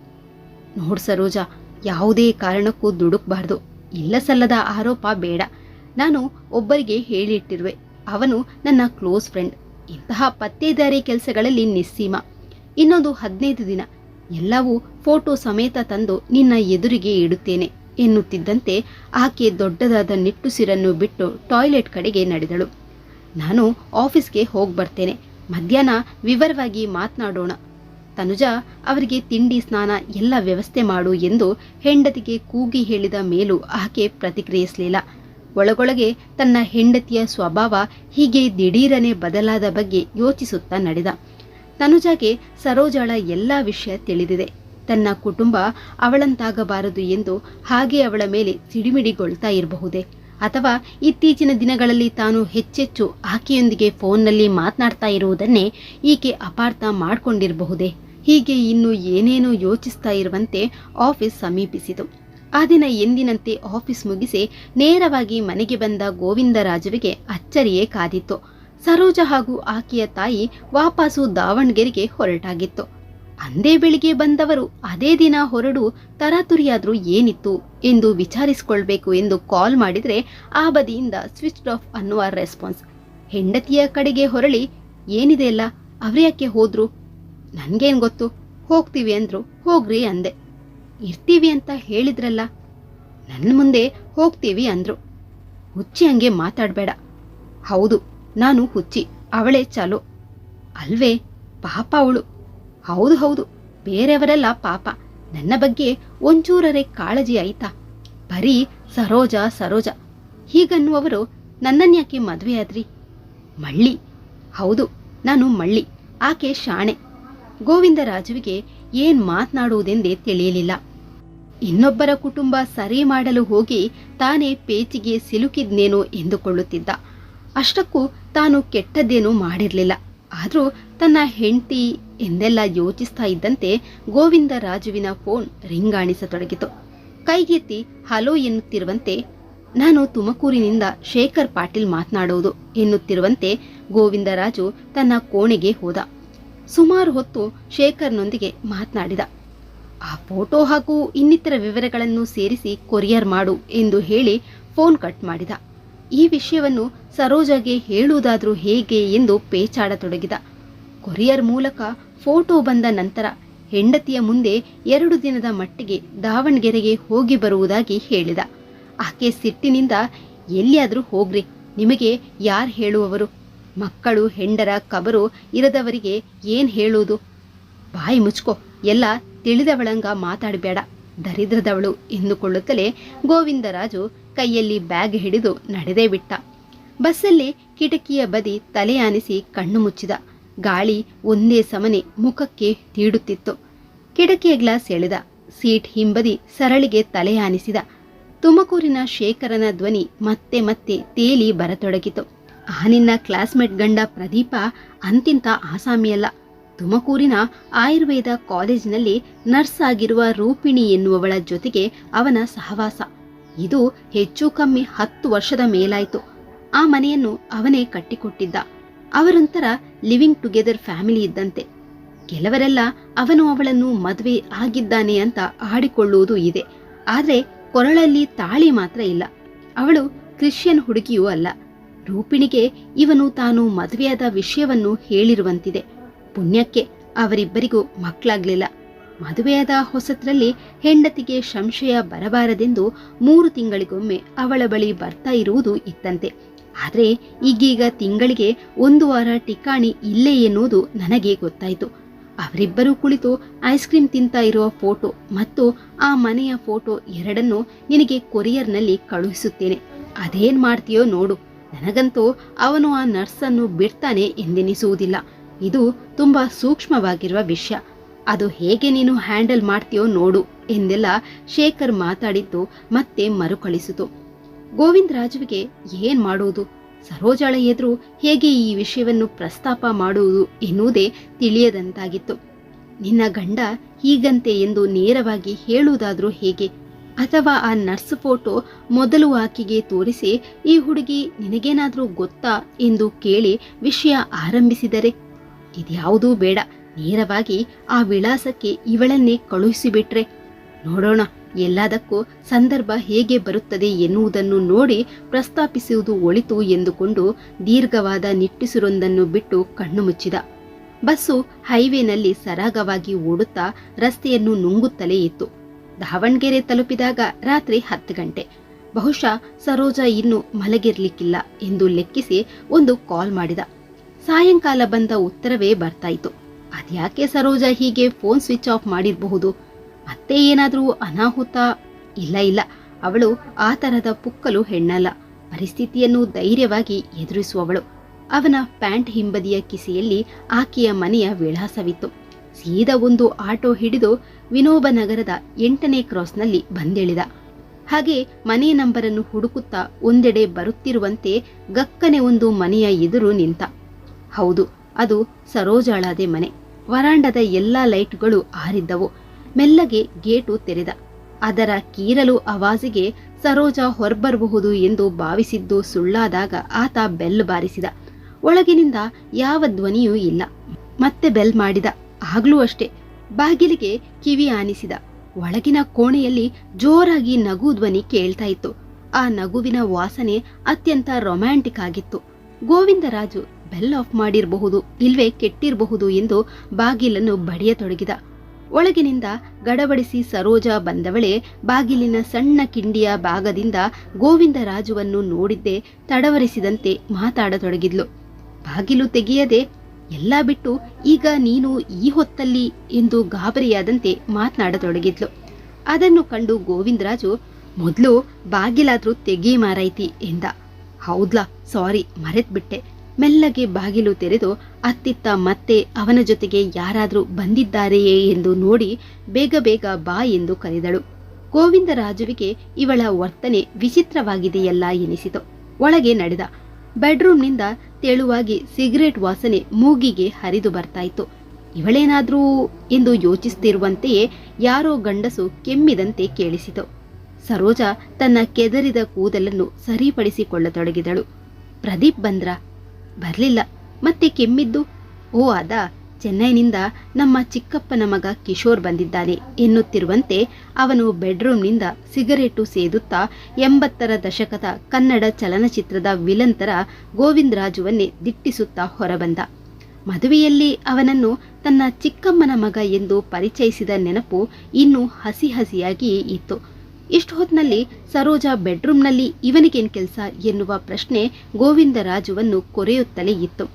ನೋಡ್ ಸರೋಜ ಯಾವುದೇ ಕಾರಣಕ್ಕೂ ದುಡುಕ್ಬಾರ್ದು. ಇಲ್ಲ ಸಲ್ಲದ ಆರೋಪ ಬೇಡ. ನಾನು ಒಬ್ಬರಿಗೆ ಹೇಳಿಟ್ಟಿರುವೆ. ಅವನು ನನ್ನ ಕ್ಲೋಸ್ ಫ್ರೆಂಡ್. ಇಂತಹ ಪತ್ತೇದಾರಿ ಕೆಲಸಗಳಲ್ಲಿ ನಿಸ್ಸೀಮ. ಇನ್ನೊಂದು ಹದಿನೈದು ದಿನ. ಎಲ್ಲವೂ ಫೋಟೋ ಸಮೇತ ತಂದು ನಿನ್ನ ಎದುರಿಗೆ ಇಡುತ್ತೇನೆ ಎನ್ನುತ್ತಿದ್ದಂತೆ ಆಕೆ ದೊಡ್ಡದಾದ ನಿಟ್ಟುಸಿರನ್ನು ಬಿಟ್ಟು ಟಾಯ್ಲೆಟ್ ಕಡೆಗೆ ನಡೆದಳು. ನಾನು ಆಫೀಸ್ಗೆ ಹೋಗಿ ಬರ್ತೇನೆ ಮಧ್ಯಾಹ್ನ ವಿವರವಾಗಿ ಮಾತನಾಡೋಣ. ತನುಜಾ, ಅವರಿಗೆ ತಿಂಡಿ, ಸ್ನಾನ ಎಲ್ಲ ವ್ಯವಸ್ಥೆ ಮಾಡು ಎಂದು ಹೆಂಡತಿಗೆ ಕೂಗಿ ಹೇಳಿದ ಮೇಲೂ ಆಕೆ ಪ್ರತಿಕ್ರಿಯಿಸಲಿಲ್ಲ. ಒಳಗೊಳಗೆ ತನ್ನ ಹೆಂಡತಿಯ ಸ್ವಭಾವ ಹೀಗೆ ದಿಢೀರನೆ ಬದಲಾದ ಬಗ್ಗೆ ಯೋಚಿಸುತ್ತಾ ನಡೆದ. ತನುಜಾಗೆ ಸರೋಜಾಳ ಎಲ್ಲ ವಿಷಯ ತಿಳಿದಿದೆ. ತನ್ನ ಕುಟುಂಬ ಅವಳಂತಾಗಬಾರದು ಎಂದು ಹಾಗೆ ಅವಳ ಮೇಲೆ ಸಿಡಿಮಿಡಿಗೊಳ್ತಾ ಇರಬಹುದೇ? ಅಥವಾ ಇತ್ತೀಚಿನ ದಿನಗಳಲ್ಲಿ ತಾನು ಹೆಚ್ಚೆಚ್ಚು ಆಕೆಯೊಂದಿಗೆ ಫೋನ್ನಲ್ಲಿ ಮಾತನಾಡ್ತಾ ಇರುವುದನ್ನೇ ಈಕೆ ಅಪಾರ್ಥ ಮಾಡಿಕೊಂಡಿರಬಹುದೇ? ಹೀಗೆ ಇನ್ನು ಏನೇನೋ ಯೋಚಿಸ್ತಾ ಇರುವಂತೆ ಆಫೀಸ್ ಸಮೀಪಿಸಿತು. ಆ ದಿನ ಎಂದಿನಂತೆ ಆಫೀಸ್ ಮುಗಿಸಿ ನೇರವಾಗಿ ಮನೆಗೆ ಬಂದ ಗೋವಿಂದರಾಜುವಿಗೆ ಅಚ್ಚರಿಯೇ ಕಾದಿತ್ತು. ಸರೋಜ ಹಾಗೂ ಆಕೆಯ ತಾಯಿ ವಾಪಸ್ಸು ದಾವಣಗೆರೆಗೆ ಹೊರಟಾಗಿತ್ತು. ಅಂದೇ ಬೆಳಿಗ್ಗೆ ಬಂದವರು ಅದೇ ದಿನ ಹೊರಡು ತರಾತುರಿಯಾದ್ರೂ ಏನಿತ್ತು ಎಂದು ವಿಚಾರಿಸಿಕೊಳ್ಬೇಕು ಎಂದು ಕಾಲ್ ಮಾಡಿದ್ರೆ ಆ ಬದಿಯಿಂದ ಸ್ವಿಚ್ ಆಫ್ ಅನ್ನುವ ರೆಸ್ಪಾನ್ಸ್. ಹೆಂಡತಿಯ ಕಡೆಗೆ ಹೊರಳಿ, ಏನಿದೆ ಅಲ್ಲ, ಅವ್ರ್ಯಾಕೆ ಹೋದ್ರು? ನನ್ಗೇನ್ ಗೊತ್ತು? ಹೋಗ್ತೀವಿ ಅಂದ್ರು, ಹೋಗ್ರಿ ಅಂದೆ. ಇರ್ತೀವಿ ಅಂತ ಹೇಳಿದ್ರಲ್ಲ ನನ್ನ ಮುಂದೆ ಹೋಗ್ತೀವಿ ಅಂದ್ರು. ಹುಚ್ಚಿ ಹಂಗೆ ಮಾತಾಡ್ಬೇಡ. ಹೌದು, ನಾನು ಹುಚ್ಚಿ, ಅವಳೇ ಚಾಲು. ಅಲ್ವೇ, ಪಾಪ ಅವಳು. ಹೌದು ಹೌದು, ಬೇರೆಯವರೆಲ್ಲ ಪಾಪ. ನನ್ನ ಬಗ್ಗೆ ಒಂಚೂರರೆ ಕಾಳಜಿ ಆಯ್ತಾ? ಬರೀ ಸರೋಜ ಸರೋಜ. ಹೀಗನ್ನುವವರು ನನ್ನನ್ಯಾಕೆ ಮದುವೆಯಾದ್ರಿ? ಮಳ್ಳಿ. ಹೌದು, ನಾನು ಮಳ್ಳಿ, ಆಕೆ ಶಾಣೆ. ಗೋವಿಂದರಾಜುವಿಗೆ ಏನ್ ಮಾತನಾಡುವುದೆಂದೇ ತಿಳಿಯಲಿಲ್ಲ. ಇನ್ನೊಬ್ಬರ ಕುಟುಂಬ ಸರಿ ಮಾಡಲು ಹೋಗಿ ತಾನೇ ಪೇಚಿಗೆ ಸಿಲುಕಿದ್ನೇನೋ ಎಂದುಕೊಳ್ಳುತ್ತಿದ್ದ. ಅಷ್ಟಕ್ಕೂ ತಾನು ಕೆಟ್ಟದ್ದೇನೂ ಮಾಡಿರಲಿಲ್ಲ. ಆದರೂ ತನ್ನ ಹೆಂಡತಿ ಎಂದೆಲ್ಲ ಯೋಚಿಸ್ತಾ ಇದ್ದಂತೆ ಗೋವಿಂದರಾಜುವಿನ ಫೋನ್ ರಿಂಗಾಣಿಸತೊಡಗಿತು. ಕೈಗೆತ್ತಿ, ಹಲೋ ಎನ್ನುತ್ತಿರುವಂತೆ, ನಾನು ತುಮಕೂರಿನಿಂದ ಶೇಖರ್ ಪಾಟೀಲ್ ಮಾತನಾಡುವುದು ಎನ್ನುತ್ತಿರುವಂತೆ ಗೋವಿಂದರಾಜು ತನ್ನ ಕೋಣೆಗೆ ಹೋದ. ಸುಮಾರು ಹೊತ್ತು ಶೇಖರ್ನೊಂದಿಗೆ ಮಾತನಾಡಿದ. ಆ ಫೋಟೋ ಹಾಗೂ ಇನ್ನಿತರ ವಿವರಗಳನ್ನು ಸೇರಿಸಿ ಕೊರಿಯರ್ ಮಾಡು ಎಂದು ಹೇಳಿ ಫೋನ್ ಕಟ್ ಮಾಡಿದ. ಈ ವಿಷಯವನ್ನು ಸರೋಜಾಗೆ ಹೇಳುವುದಾದರೂ ಹೇಗೆ ಎಂದು ಪೇಚಾಡತೊಡಗಿದ. ಕೊರಿಯರ್ ಮೂಲಕ ಫೋಟೋ ಬಂದ ನಂತರ ಹೆಂಡತಿಯ ಮುಂದೆ ಎರಡು ದಿನದ ಮಟ್ಟಿಗೆ ದಾವಣಗೆರೆಗೆ ಹೋಗಿ ಬರುವುದಾಗಿ ಹೇಳಿದ. ಆಕೆ ಸಿಟ್ಟಿನಿಂದ ಎಲ್ಲಿಯಾದರೂ ಹೋಗ್ರಿ, ನಿಮಗೆ ಯಾರು ಹೇಳುವವರು? ಮಕ್ಕಳು, ಹೆಂಡರ ಕಬರು ಇರದವರಿಗೆ ಏನ್ ಹೇಳುವುದು ಬಾಯಿ ಮುಚ್ಕೋ. ಎಲ್ಲ ತಿಳಿದವಳಂಗ ಮಾತಾಡಬೇಡ. ದರಿದ್ರದವಳು ಎಂದುಕೊಳ್ಳುತ್ತಲೇ ಗೋವಿಂದರಾಜು ಕೈಯಲ್ಲಿ ಬ್ಯಾಗ್ ಹಿಡಿದು ನಡೆದೇ ಬಿಟ್ಟ. ಬಸ್ಸಲ್ಲಿ ಕಿಟಕಿಯ ಬದಿ ತಲೆಯಾನಿಸಿ ಕಣ್ಣು ಮುಚ್ಚಿದ. ಗಾಳಿ ಒಂದೇ ಸಮನೆ ಮುಖಕ್ಕೆ ತೀಡುತ್ತಿತ್ತು. ಕಿಟಕಿಯ ಗ್ಲಾಸ್ ಎಳೆದ. ಸೀಟ್ ಹಿಂಬದಿ ಸರಳಿಗೆ ತಲೆಯಾನಿಸಿದ ತುಮಕೂರಿನ ಶೇಖರನ ಧ್ವನಿ ಮತ್ತೆ ಮತ್ತೆ ತೇಲಿ ಬರತೊಡಗಿತು. ಆ ನಿನ್ನ ಕ್ಲಾಸ್ಮೇಟ್ ಗಂಡ ಪ್ರದೀಪ ಅಂತಿಂತ ಆಸಾಮಿಯಲ್ಲ. ತುಮಕೂರಿನ ಆಯುರ್ವೇದ ಕಾಲೇಜಿನಲ್ಲಿ ನರ್ಸ್ ಆಗಿರುವ ರೂಪಿಣಿ ಎನ್ನುವವಳ ಜೊತೆಗೆ ಅವನ ಸಹವಾಸ. ಇದು ಹೆಚ್ಚು ಕಮ್ಮಿ ಹತ್ತು ವರ್ಷದ ಮೇಲಾಯಿತು. ಆ ಮನೆಯನ್ನು ಅವನೇ ಕಟ್ಟಿಕೊಟ್ಟಿದ್ದ. ಅವರೊಂಥರ ಲಿವಿಂಗ್ ಟುಗೆದರ್ ಫ್ಯಾಮಿಲಿ ಇದ್ದಂತೆ. ಕೆಲವರೆಲ್ಲ ಅವನು ಅವಳನ್ನು ಮದುವೆ ಆಗಿದ್ದಾನೆ ಅಂತ ಆಡಿಕೊಳ್ಳುವುದು ಇದೆ. ಆದರೆ ಕೊರಳಲ್ಲಿ ತಾಳಿ ಮಾತ್ರ ಇಲ್ಲ. ಅವಳು ಕ್ರಿಶ್ಚಿಯನ್ ಹುಡುಗಿಯೂ ಅಲ್ಲ. ರೂಪಿಣಿಗೆ ಇವನು ತಾನು ಮದುವೆಯಾದ ವಿಷಯವನ್ನು ಹೇಳಿರುವಂತಿದೆ. ಪುಣ್ಯಕ್ಕೆ ಅವರಿಬ್ಬರಿಗೂ ಮಕ್ಕಳಾಗ್ಲಿಲ್ಲ. ಮದುವೆಯಾದ ಹೊಸತ್ರಲ್ಲಿ ಹೆಂಡತಿಗೆ ಸಂಶಯ ಬರಬಾರದೆಂದು ಮೂರು ತಿಂಗಳಿಗೊಮ್ಮೆ ಅವಳ ಬಳಿ ಬರ್ತಾ ಇರುವುದು ಇತ್ತಂತೆ. ಆದರೆ ಈಗೀಗ ತಿಂಗಳಿಗೆ ಒಂದು ವಾರ ಟಿಕಾಣಿ ಇಲ್ಲೇ ಎನ್ನುವುದು ನನಗೆ ಗೊತ್ತಾಯಿತು. ಅವರಿಬ್ಬರೂ ಕುಳಿತು ಐಸ್ ಕ್ರೀಮ್ ತಿಂತಾ ಇರುವ ಫೋಟೋ ಮತ್ತು ಆ ಮನೆಯ ಫೋಟೋ ಎರಡನ್ನು ನಿನಗೆ ಕೊರಿಯರ್ನಲ್ಲಿ ಕಳುಹಿಸುತ್ತೇನೆ. ಅದೇನ್ ಮಾಡ್ತೀಯೋ ನೋಡು. ನನಗಂತೂ ಅವನು ಆ ನರ್ಸನ್ನು ಬಿಡ್ತಾನೆ ಎಂದೆನಿಸುವುದಿಲ್ಲ. ಇದು ತುಂಬಾ ಸೂಕ್ಷ್ಮವಾಗಿರುವ ವಿಷಯ. ಅದು ಹೇಗೆ ನೀನು ಹ್ಯಾಂಡಲ್ ಮಾಡ್ತೀಯೋ ನೋಡು ಎಂದೆಲ್ಲ ಶೇಖರ್ ಮಾತಾಡಿದ್ದು ಮತ್ತೆ ಮರುಕಳಿಸಿತು. ಗೋವಿಂದರಾಜುವಿಗೆ ಏನ್ ಮಾಡುವುದು ಸರೋಜಾಳ ಎದುರು ಹೇಗೆ ಈ ವಿಷಯವನ್ನು ಪ್ರಸ್ತಾಪ ಮಾಡುವುದು ಎನ್ನುವುದೇ ತಿಳಿಯದಂತಾಗಿತ್ತು. ನಿನ್ನ ಗಂಡ ಹೀಗಂತೆ ಎಂದು ನೇರವಾಗಿ ಹೇಳುವುದಾದ್ರೂ ಹೇಗೆ? ಅಥವಾ ಆ ನರ್ಸ್ ಫೋಟೋ ಮೊದಲು ಆಕೆಗೆ ತೋರಿಸಿ, ಈ ಹುಡುಗಿ ನಿನಗೇನಾದರೂ ಗೊತ್ತಾ ಎಂದು ಕೇಳಿ ವಿಷಯ ಆರಂಭಿಸಿದರೆ? ಇದ್ಯಾವುದೂ ಬೇಡ. ನೇರವಾಗಿ ಆ ವಿಳಾಸಕ್ಕೆ ಇವಳನ್ನೇ ಕಳುಹಿಸಿಬಿಟ್ರೆ? ನೋಡೋಣ, ಎಲ್ಲದಕ್ಕೂ ಸಂದರ್ಭ ಹೇಗೆ ಬರುತ್ತದೆ ಎನ್ನುವುದನ್ನು ನೋಡಿ ಪ್ರಸ್ತಾಪಿಸುವುದು ಒಳಿತು ಎಂದುಕೊಂಡು ದೀರ್ಘವಾದ ನಿಟ್ಟುಸಿರೊಂದನ್ನು ಬಿಟ್ಟು ಕಣ್ಣು ಮುಚ್ಚಿದ. ಬಸ್ಸು ಹೈವೇನಲ್ಲಿ ಸರಾಗವಾಗಿ ಓಡುತ್ತಾ ರಸ್ತೆಯನ್ನು ನುಂಗುತ್ತಲೇ ಇತ್ತು. ದಾವಣಗೆರೆ ತಲುಪಿದಾಗ ರಾತ್ರಿ ಹತ್ತು ಗಂಟೆ. ಬಹುಶಃ ಸರೋಜ ಇನ್ನು ಮಲಗಿರ್ಲಿಕ್ಕಿಲ್ಲ ಎಂದು ಲೆಕ್ಕಿಸಿ ಒಂದು ಕಾಲ್ ಮಾಡಿದ. ಸಾಯಂಕಾಲ ಬಂದ ಉತ್ತರವೇ ಬರ್ತಾಯಿತು. ಅದ್ಯಾಕೆ ಸರೋಜ ಹೀಗೆ ಫೋನ್ ಸ್ವಿಚ್ ಆಫ್ ಮಾಡಿರಬಹುದು? ಮತ್ತೆ ಏನಾದರೂ ಅನಾಹುತ? ಇಲ್ಲ ಇಲ್ಲ. ಅವಳು ಆ ತರದ ಪುಕ್ಕಲು ಹೆಣ್ಣಲ್ಲ. ಪರಿಸ್ಥಿತಿಯನ್ನು ಧೈರ್ಯವಾಗಿ ಎದುರಿಸುವವಳು. ಅವನ ಪ್ಯಾಂಟ್ ಹಿಂಬದಿಯ ಕಿಸೆಯಲ್ಲಿ ಆಕೆಯ ಮನೆಯ ವಿಳಾಸವಿತ್ತು. ಸೀದಾ ಒಂದು ಆಟೋ ಹಿಡಿದು ವಿನೋಬ ನಗರದ ಎಂಟನೇ ಕ್ರಾಸ್ನಲ್ಲಿ ಬಂದಿಳಿದ. ಹಾಗೆ ಮನೆ ನಂಬರನ್ನು ಹುಡುಕುತ್ತಾ ಒಂದೆಡೆ ಬರುತ್ತಿರುವಂತೆ ಗಕ್ಕನೆ ಒಂದು ಮನೆಯ ಎದುರು ನಿಂತ. ಹೌದು, ಅದು ಸರೋಜಾಳಾದೆ ಮನೆ. ವರಾಂಡದ ಎಲ್ಲಾ ಲೈಟ್ಗಳು ಆರಿದ್ದವು. ಮೆಲ್ಲಗೆ ಗೇಟು ತೆರೆದ. ಅದರ ಕೀರಲು ಆವಾಜಿಗೆ ಸರೋಜ ಹೊರಬರಬಹುದು ಎಂದು ಭಾವಿಸಿದ್ದು ಸುಳ್ಳಾದಾಗ ಆತ ಬೆಲ್ ಬಾರಿಸಿದ. ಒಳಗಿನಿಂದ ಯಾವ ಧ್ವನಿಯೂ ಇಲ್ಲ. ಮತ್ತೆ ಬೆಲ್ ಮಾಡಿದ. ಆಗ್ಲೂ ಅಷ್ಟೇ. ಬಾಗಿಲಿಗೆ ಕಿವಿ ಆನಿಸಿದ. ಒಳಗಿನ ಕೋಣೆಯಲ್ಲಿ ಜೋರಾಗಿ ನಗು ಧ್ವನಿ ಕೇಳ್ತಾ ಇತ್ತು. ಆ ನಗುವಿನ ವಾಸನೆ ಅತ್ಯಂತ ರೊಮ್ಯಾಂಟಿಕ್ ಆಗಿತ್ತು. ಗೋವಿಂದರಾಜು ಬೆಲ್ ಆಫ್ ಮಾಡಿರಬಹುದು, ಇಲ್ವೇ ಕೆಟ್ಟಿರಬಹುದು ಎಂದು ಬಾಗಿಲನ್ನು ಬಡಿಯತೊಡಗಿದ. ಒಳಗಿನಿಂದ ಗಡಬಡಿಸಿ ಸರೋಜ ಬಂದವಳೆ ಬಾಗಿಲಿನ ಸಣ್ಣ ಕಿಂಡಿಯ ಭಾಗದಿಂದ ಗೋವಿಂದರಾಜುವನ್ನು ನೋಡಿದ್ದೇ ತಡವರಿಸಿದಂತೆ ಮಾತಾಡತೊಡಗಿದ್ಲು. ಬಾಗಿಲು ತೆಗೆಯದೆ ಎಲ್ಲ ಬಿಟ್ಟು ಈಗ ನೀನು ಈ ಹೊತ್ತಲ್ಲಿ ಎಂದು ಗಾಬರಿಯಾದಂತೆ ಮಾತನಾಡತೊಡಗಿದ್ಲು. ಅದನ್ನು ಕಂಡು ಗೋವಿಂದರಾಜು, ಮೊದಲು ಬಾಗಿಲಾದ್ರೂ ತೆಗಿ ಮಾರೈತಿ ಎಂದ. ಹೌದ್ಲಾ, ಸಾರಿ, ಮರೆತ್ಬಿಟ್ಟೆ. ಮೆಲ್ಲಗೆ ಬಾಗಿಲು ತೆರೆದು ಅತ್ತಿತ್ತ ಮತ್ತೆ ಅವನ ಜೊತೆಗೆ ಯಾರಾದ್ರೂ ಬಂದಿದ್ದಾರೆಯೇ ಎಂದು ನೋಡಿ ಬೇಗ ಬೇಗ ಬಾ ಎಂದು ಕರೆದಳು. ಗೋವಿಂದರಾಜುವಿಗೆ ಇವಳ ವರ್ತನೆ ವಿಚಿತ್ರವಾಗಿದೆಯಲ್ಲ ಎನಿಸಿತು. ಒಳಗೆ ನಡೆದ. ಬೆಡ್ರೂಮ್ನಿಂದ ತೆಳುವಾಗಿ ಸಿಗರೇಟ್ ವಾಸನೆ ಮೂಗಿಗೆ ಹರಿದು ಬರ್ತಾಯಿತ್ತು. ಇವಳೇನಾದ್ರೂ ಎಂದು ಯೋಚಿಸ್ತಿರುವಂತೆಯೇ ಯಾರೋ ಗಂಡಸು ಕೆಮ್ಮಿದಂತೆ ಕೇಳಿಸಿತು. ಸರೋಜ ತನ್ನ ಕೆದರಿದ ಕೂದಲನ್ನು ಸರಿಪಡಿಸಿಕೊಳ್ಳತೊಡಗಿದಳು. ಪ್ರದೀಪ್ ಬಂದ್ರ? ಬರ್ಲಿಲ್ಲ. ಮತ್ತೆ ಕೆಮ್ಮಿದ್ದು? ಓ, ಅದ? ಚೆನ್ನೈನಿಂದ ನಮ್ಮ ಚಿಕ್ಕಪ್ಪನ ಮಗ ಕಿಶೋರ್ ಬಂದಿದ್ದಾನೆ. ಎನ್ನುತ್ತಿರುವಂತೆ ಅವನು ಬೆಡ್ರೂಮ್ನಿಂದ ಸಿಗರೇಟು ಸೇದುತ್ತಾ ಎಂಬತ್ತರ ದಶಕದ ಕನ್ನಡ ಚಲನಚಿತ್ರದ ವಿಲಂತರ ಗೋವಿಂದರಾಜುವನ್ನೇ ದಿಟ್ಟಿಸುತ್ತಾ ಹೊರಬಂದ. ಮದುವೆಯಲ್ಲಿ ಅವನನ್ನು ತನ್ನ ಚಿಕ್ಕಮ್ಮನ ಮಗ ಎಂದು ಪರಿಚಯಿಸಿದ ನೆನಪು ಇನ್ನೂ ಹಸಿ ಹಸಿಯಾಗಿ ಇತ್ತು. ಇಷ್ಟು ಹೊತ್ತಿನಲ್ಲಿ ಸರೋಜಾ ಬೆಡ್ರೂಮ್ನಲ್ಲಿ ಇವನಿಗೇನು ಕೆಲಸ ಎನ್ನುವ ಪ್ರಶ್ನೆ ಗೋವಿಂದರಾಜುವನ್ನು ಕೊರೆಯುತ್ತಲೇ ಇತ್ತು.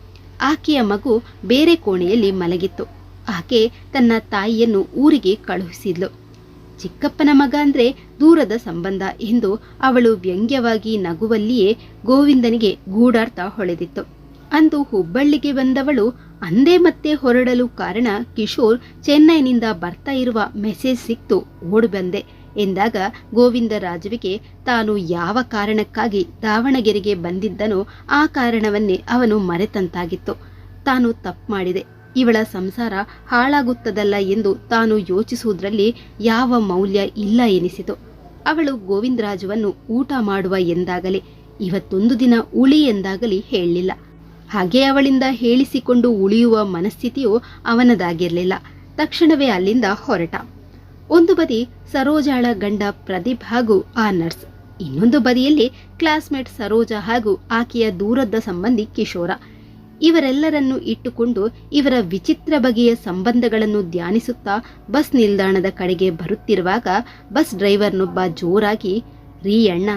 ಆಕೆಯ ಮಗು ಬೇರೆ ಕೋಣೆಯಲ್ಲಿ ಮಲಗಿತ್ತು. ಆಕೆ ತನ್ನ ತಾಯಿಯನ್ನು ಊರಿಗೆ ಕಳುಹಿಸಿದ್ಲು. ಚಿಕ್ಕಪ್ಪನ ಮಗ ಅಂದ್ರೆ ದೂರದ ಸಂಬಂಧ ಎಂದು ಅವಳು ವ್ಯಂಗ್ಯವಾಗಿ ನಗುವಲ್ಲಿಯೇ ಗೋವಿಂದನಿಗೆ ಗೂಡಾರ್ಥ ಹೊಳೆದಿತ್ತು. ಅಂದು ಹುಬ್ಬಳ್ಳಿಗೆ ಬಂದವಳು ಅಂದೇ ಮತ್ತೆ ಹೊರಡಲು ಕಾರಣ ಕಿಶೋರ್ ಚೆನ್ನೈನಿಂದ ಬರ್ತಾ ಇರುವ ಮೆಸೇಜ್ ಸಿಕ್ತು ಓಡಿ ಬಂದೆ ಎಂದಾಗ ಗೋವಿಂದರಾಜುವಿಗೆ ತಾನು ಯಾವ ಕಾರಣಕ್ಕಾಗಿ ದಾವಣಗೆರೆಗೆ ಬಂದಿದ್ದನೋ ಆ ಕಾರಣವನ್ನೇ ಅವನು ಮರೆತಂತಾಗಿತ್ತು. ತಾನು ತಪ್ಪು ಮಾಡಿದೆ. ಇವಳ ಸಂಸಾರ ಹಾಳಾಗುತ್ತದಲ್ಲ ಎಂದು ತಾನು ಯೋಚಿಸುವುದರಲ್ಲಿ ಯಾವ ಮೌಲ್ಯ ಇಲ್ಲ ಎನಿಸಿತು. ಅವಳು ಗೋವಿಂದರಾಜುವನ್ನು ಊಟ ಮಾಡುವ ಎಂದಾಗಲಿ, ಇವತ್ತೊಂದು ದಿನ ಉಳಿ ಎಂದಾಗಲಿ ಹೇಳಲಿಲ್ಲ. ಹಾಗೆ ಅವಳಿಂದ ಹೇಳಿಸಿಕೊಂಡು ಉಳಿಯುವ ಮನಸ್ಥಿತಿಯು ಅವನದಾಗಿರಲಿಲ್ಲ. ತಕ್ಷಣವೇ ಅಲ್ಲಿಂದ ಹೊರಟ. ಒಂದು ಬದಿ ಸರೋಜಾಳ ಗಂಡ ಪ್ರದೀಪ್ ಹಾಗೂ ಆ ನರ್ಸ್. ಇನ್ನೊಂದು ಬದಿಯಲ್ಲಿ ಕ್ಲಾಸ್ಮೇಟ್ ಸರೋಜಾ ಹಾಗೂ ಆಕೆಯ ದೂರದ ಸಂಬಂಧಿ ಕಿಶೋರ. ಇವರೆಲ್ಲರನ್ನು ಇಟ್ಟುಕೊಂಡು ಇವರ ವಿಚಿತ್ರ ಬಗೆಯ ಸಂಬಂಧಗಳನ್ನು ಧ್ಯಾನಿಸುತ್ತಾ ಬಸ್ ನಿಲ್ದಾಣದ ಕಡೆಗೆ ಬರುತ್ತಿರುವಾಗ ಬಸ್ ಡ್ರೈವರ್ನೊಬ್ಬ ಜೋರಾಗಿ, ರೀ ಅಣ್ಣ,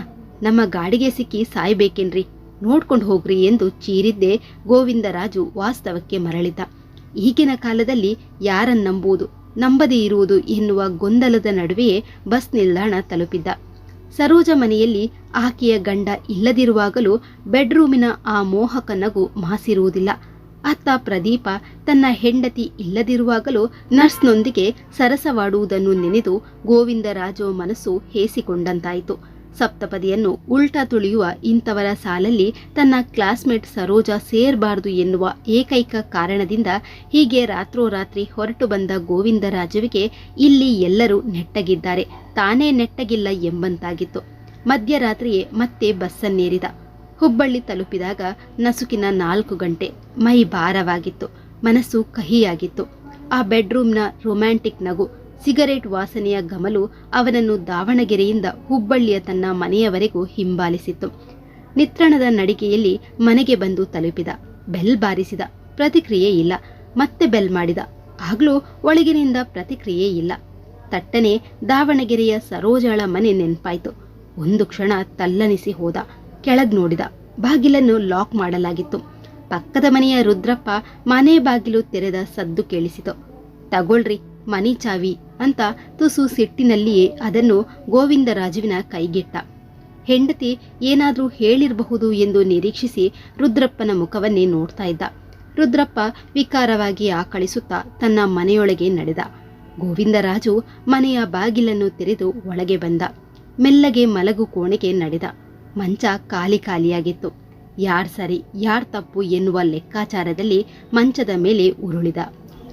ನಮ್ಮ ಗಾಡಿಗೆ ಸಿಕ್ಕಿ ಸಾಯ್ಬೇಕೇನ್ರಿ, ನೋಡ್ಕೊಂಡು ಹೋಗ್ರಿ ಎಂದು ಚೀರಿದ್ದೆ ಗೋವಿಂದರಾಜು ವಾಸ್ತವಕ್ಕೆ ಮರಳಿದ. ಈಗಿನ ಕಾಲದಲ್ಲಿ ಯಾರನ್ನಂಬುವುದು? ನಂಬದೇ ಇರುವುದು ಎನ್ನುವ ಗೊಂದಲದ ನಡುವೆಯೇ ಬಸ್ ನಿಲ್ದಾಣ ತಲುಪಿದ್ದ. ಸರೋಜ ಮನೆಯಲ್ಲಿ ಆಕೆಯ ಗಂಡ ಇಲ್ಲದಿರುವಾಗಲೂ ಬೆಡ್ರೂಮಿನ ಆ ಮೋಹಕ ನಗು ಮಾಸಿರುವುದಿಲ್ಲ. ಅತ್ತ ಪ್ರದೀಪ ತನ್ನ ಹೆಂಡತಿ ಇಲ್ಲದಿರುವಾಗಲೂ ನರ್ಸ್ನೊಂದಿಗೆ ಸರಸವಾಡುವುದನ್ನು ನೆನೆದು ಗೋವಿಂದರಾಜೋ ಮನಸ್ಸು ಹೇಸಿಕೊಂಡಂತಾಯಿತು. ಸಪ್ತಪದಿಯನ್ನು ಉಲ್ಟಾ ತುಳಿಯುವ ಇಂಥವರ ಸಾಲಲ್ಲಿ ತನ್ನ ಕ್ಲಾಸ್ಮೇಟ್ ಸರೋಜಾ ಸೇರಬಾರದು ಎನ್ನುವ ಏಕೈಕ ಕಾರಣದಿಂದ ಹೀಗೆ ರಾತ್ರೋರಾತ್ರಿ ಹೊರಟು ಬಂದ ಗೋವಿಂದರಾಜುವಿಗೆ ಇಲ್ಲಿ ಎಲ್ಲರೂ ನೆಟ್ಟಗಿದ್ದಾರೆ. ತಾನೇ ನೆಟ್ಟಗಿಲ್ಲ ಎಂಬಂತಾಗಿತ್ತು. ಮಧ್ಯರಾತ್ರಿಯೇ ಮತ್ತೆ ಬಸ್ಸನ್ನೇರಿದ. ಹುಬ್ಬಳ್ಳಿ ತಲುಪಿದಾಗ ನಸುಕಿನ ನಾಲ್ಕು ಗಂಟೆ. ಮೈ ಭಾರವಾಗಿತ್ತು. ಮನಸ್ಸು ಕಹಿಯಾಗಿತ್ತು. ಆ ಬೆಡ್ರೂಮ್ನ ರೊಮ್ಯಾಂಟಿಕ್ ನಗು ಸಿಗರೇಟ್ ವಾಸನೆಯ ಗಮಲು ಅವನನ್ನು ದಾವಣಗೆರೆಯಿಂದ ಹುಬ್ಬಳ್ಳಿಯ ತನ್ನ ಮನೆಯವರೆಗೂ ಹಿಂಬಾಲಿಸಿತ್ತು. ನಿತ್ರಣದ ನಡಿಗೆಯಲ್ಲಿ ಮನೆಗೆ ಬಂದು ತಲುಪಿದ. ಬೆಲ್ ಬಾರಿಸಿದ. ಪ್ರತಿಕ್ರಿಯೆ ಇಲ್ಲ. ಮತ್ತೆ ಬೆಲ್ ಮಾಡಿದ. ಆಗ್ಲೂ ಒಳಗಿನಿಂದ ಪ್ರತಿಕ್ರಿಯೆ ಇಲ್ಲ. ತಟ್ಟನೆ ದಾವಣಗೆರೆಯ ಸರೋಜಾಳ ಮನೆ ನೆನ್ಪಾಯ್ತು. ಒಂದು ಕ್ಷಣ ತಲ್ಲನಿಸಿ ಹೋದ. ಕೆಳಗ್ ನೋಡಿದ. ಬಾಗಿಲನ್ನು ಲಾಕ್ ಮಾಡಲಾಗಿತ್ತು. ಪಕ್ಕದ ಮನೆಯ ರುದ್ರಪ್ಪ ಮನೆ ಬಾಗಿಲು ತೆರೆದ ಸದ್ದು ಕೇಳಿಸಿತು. ತಗೊಳ್ರಿ, ಮನಿ ಚಾವಿ. ಅಂತ ತುಸು ಸಿಟ್ಟಿನಲ್ಲಿಯೇ ಅದನ್ನು ಗೋವಿಂದರಾಜುವಿನ ಕೈಗೆಟ್ಟ. ಹೆಂಡತಿ ಏನಾದರೂ ಹೇಳಿರಬಹುದು ಎಂದು ನಿರೀಕ್ಷಿಸಿ ರುದ್ರಪ್ಪನ ಮುಖವನ್ನೇ ನೋಡ್ತಾ ಇದ್ದ. ರುದ್ರಪ್ಪ ವಿಕಾರವಾಗಿ ಆಕಳಿಸುತ್ತಾ ತನ್ನ ಮನೆಯೊಳಗೆ ನಡೆದ. ಗೋವಿಂದರಾಜು ಮನೆಯ ಬಾಗಿಲನ್ನು ತೆರೆದು ಒಳಗೆ ಬಂದ. ಮೆಲ್ಲಗೆ ಮಲಗು ಕೋಣೆಗೆ ನಡೆದ. ಮಂಚ ಖಾಲಿ ಖಾಲಿಯಾಗಿತ್ತು. ಯಾರ್ ಸರಿ ಯಾರ್ ತಪ್ಪು ಎನ್ನುವ ಲೆಕ್ಕಾಚಾರದಲ್ಲಿ ಮಂಚದ ಮೇಲೆ ಉರುಳಿದ.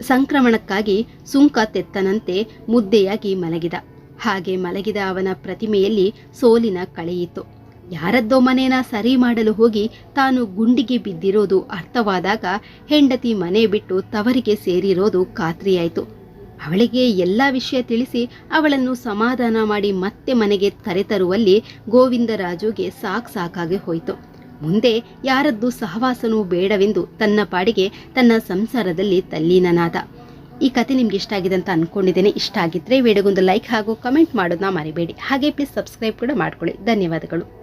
ಸಂಕ್ರಮಣಕ್ಕಾಗಿ ಸುಂಕ ತೆತ್ತನಂತೆ ಮುದ್ದೆಯಾಗಿ ಮಲಗಿದ. ಹಾಗೆ ಮಲಗಿದ ಅವನ ಪ್ರತಿಮೆಯಲ್ಲಿ ಸೋಲಿನ ಕಳೆಯಿತು. ಯಾರದ್ದೋ ಮನೇನ ಸರಿ ಮಾಡಲು ಹೋಗಿ ತಾನು ಗುಂಡಿಗೆ ಬಿದ್ದಿರೋದು ಅರ್ಥವಾದಾಗ ಹೆಂಡತಿ ಮನೆ ಬಿಟ್ಟು ತವರಿಗೆ ಸೇರಿರೋದು ಖಾತ್ರಿಯಾಯಿತು. ಅವಳಿಗೆ ಎಲ್ಲ ವಿಷಯ ತಿಳಿಸಿ ಅವಳನ್ನು ಸಮಾಧಾನ ಮಾಡಿ ಮತ್ತೆ ಮನೆಗೆ ಕರೆತರುವಲ್ಲಿ ಗೋವಿಂದರಾಜುಗೆ ಸಾಕ್ ಸಾಕಾಗಿ ಹೋಯಿತು. ಮುಂದೆ ಯಾರದ್ದು ಸಹವಾಸನೂ ಬೇಡವೆಂದು ತನ್ನ ಪಾಡಿಗೆ ತನ್ನ ಸಂಸಾರದಲ್ಲಿ ತಲ್ಲೀನನಾದ. ಈ ಕತೆ ನಿಮ್ಗೆ ಇಷ್ಟ ಆಗಿದೆ ಅಂತ ಅನ್ಕೊಂಡಿದ್ದೇನೆ. ಇಷ್ಟ ಆಗಿದ್ರೆ ವಿಡಿಯೋಗೊಂದು ಲೈಕ್ ಹಾಗೂ ಕಮೆಂಟ್ ಮಾಡೋದನ್ನ ಮರಿಬೇಡಿ. ಹಾಗೆ ಪ್ಲೀಸ್ ಸಬ್ಸ್ಕ್ರೈಬ್ ಕೂಡ ಮಾಡ್ಕೊಳ್ಳಿ. ಧನ್ಯವಾದಗಳು.